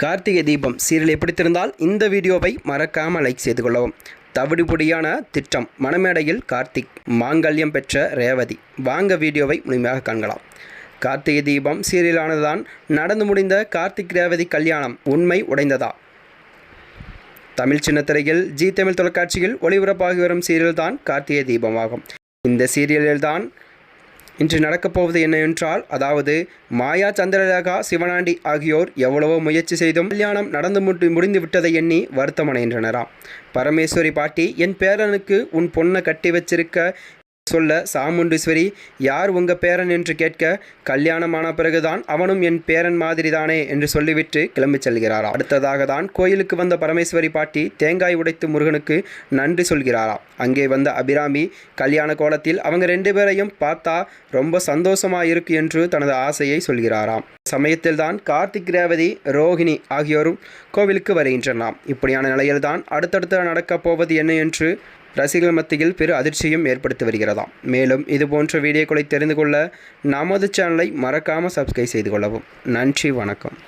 Karthigai Deepam serial பிடித்திருந்தால் இந்த வீடியோவை மறக்காமல் லைக் செய்து கொள்ளவும். தவிடுபொடியான திட்டம் மணமேடையில் கார்த்திக் மாங்கல்யம் பெற்ற ரேவதி. வாங்க வீடியோவை முழுமையாக காண்கலாம். கார்த்திகை தீபம் சீரியலானதுதான் நடந்து முடிந்த கார்த்திக் ரேவதி கல்யாணம் உண்மை உடைந்ததா? தமிழ் சின்னத்திரையில் ஜி தமிழ் தொலைக்காட்சியில் ஒளிபரப்பாகி வரும் சீரியல் தான் கார்த்திகை தீபமாகும். இந்த சீரியலில்தான் இன்று நடக்கப் போவது அதாவது மாயா சந்திரலேகா சிவனாண்டி ஆகியோர் எவ்வளவோ முயற்சி செய்தும் கல்யாணம் நடந்து முடி முடிந்து விட்டதை எண்ணி வருத்தமடைகின்றனராம் பரமேஸ்வரி பாட்டி என் பேரனுக்கு உன் பொண்ணை கட்டி வச்சிருக்க சொல்ல சாமுண்டீஸ்வரி யார் உங்க பேரன் என்று கேட்க கல்யாணமான பிறகுதான் அவனும் என் பேரன் மாதிரிதானே என்று சொல்லிவிட்டு கிளம்பிச் செல்கிறாராம். அடுத்ததாக தான் கோயிலுக்கு வந்த பரமேஸ்வரி பாட்டி தேங்காய் உடைத்து முருகனுக்கு நன்றி சொல்கிறாராம். அங்கே வந்த அபிராமி கல்யாண கோலத்தில் அவங்க ரெண்டு பேரையும் பார்த்தா ரொம்ப சந்தோஷமா இருக்கு என்று தனது ஆசையை சொல்கிறாராம். சமயத்தில் தான் கார்த்திக் ரேவதி ரோஹிணி ஆகியோரும் கோவிலுக்கு வருகின்றனாம் இப்படியான நிலையில்தான் அடுத்தடுத்து நடக்கப் போவது என்ன என்று ரசிகர்கள் மத்தியில் பெரு அதிர்ச்சியும் ஏற்படுத்தி வருகிறதாம். மேலும் இது போன்ற வீடியோக்களை தெரிந்து கொள்ள நமது சேனலை மறக்காமல் சப்ஸ்கிரைப் செய்து கொள்ளவும். நன்றி வணக்கம்.